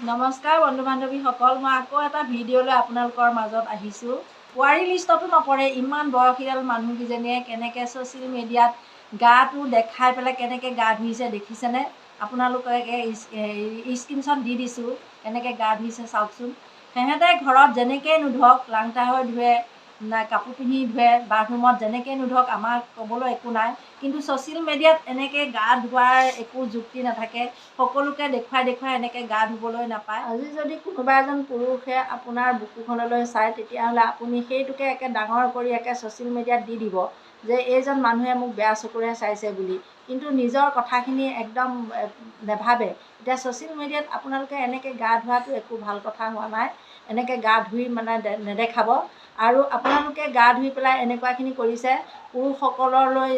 নমস্কাৰ বন্ধু বান্ধৱীসকল মই আকৌ এটা ভিডিঅ' লৈ আপোনালোকৰ মাজত আহিছোঁ। পোৱাৰী লিষ্টতো নপৰে ইমান বয়সীয়াল মানুহকেইজনীয়ে কেনেকৈ ছ'চিয়েল মিডিয়াত গাটো দেখাই পেলাই কেনেকৈ গা ধুইছে দেখিছেনে? আপোনালোকে স্ক্ৰীনশ্বট দি দিছোঁ কেনেকৈ গা ধুইছে চাওকচোন। সিহঁতে ঘৰত যেনেকৈয়ে নোধোৱক লাংটা হৈ ধুৱে কাপোৰ পিন্ধি ধুৱে বাথৰুমত যেনেকৈয়ে নোধোৱক আমাৰ ক'বলৈ একো নাই। কিন্তু ছ'চিয়েল মিডিয়াত এনেকৈ গা ধোৱাৰ একো যুক্তি নাথাকে। সকলোকে দেখুৱাই দেখুৱাই এনেকৈ গা ধুবলৈ নাপায়। আজি যদি কোনোবা এজন পুৰুষে আপোনাৰ বুকুখনলৈ চায় তেতিয়াহ'লে আপুনি সেইটোকে একে ডাঙৰ কৰি একে ছ'চিয়েল মিডিয়াত দি দিব যে এইজন মানুহে মোক বেয়া চকুৰে চাইছে বুলি। কিন্তু নিজৰ কথাখিনি একদম নেভাবে। এতিয়া ছ'চিয়েল মিডিয়াত আপোনালোকে এনেকৈ গা ধোৱাটো একো ভাল কথা হোৱা নাই। এনেকৈ গা ধুই মানে নেদেখাব। আৰু আপোনালোকে গা ধুই পেলাই এনেকুৱাখিনি কৰিছে পুৰুষসকললৈ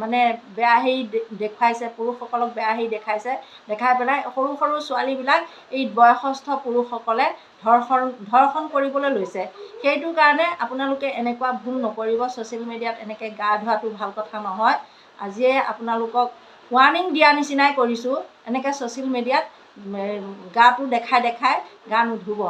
মানে বেয়া হেৰি দেখুৱাইছে পুৰুষসকলক বেয়া হেৰি দেখাইছে। দেখাই পেলাই সৰু সৰু ছোৱালীবিলাক এই বয়সস্থ পুৰুষসকলে ধৰ্ষণ ধৰ্ষণ কৰিবলৈ লৈছে। সেইটো কাৰণে আপোনালোকে এনেকুৱা ভুল নকৰিব। ছ'চিয়েল মিডিয়াত এনেকৈ গা ধোৱাটো ভাল কথা নহয়। আজিয়ে আপোনালোকক ৱাৰ্ণিং দিয়া নিচিনাই কৰিছোঁ। এনেকৈ ছ'চিয়েল মিডিয়াত গাটো দেখাই দেখাই গা নুধুব।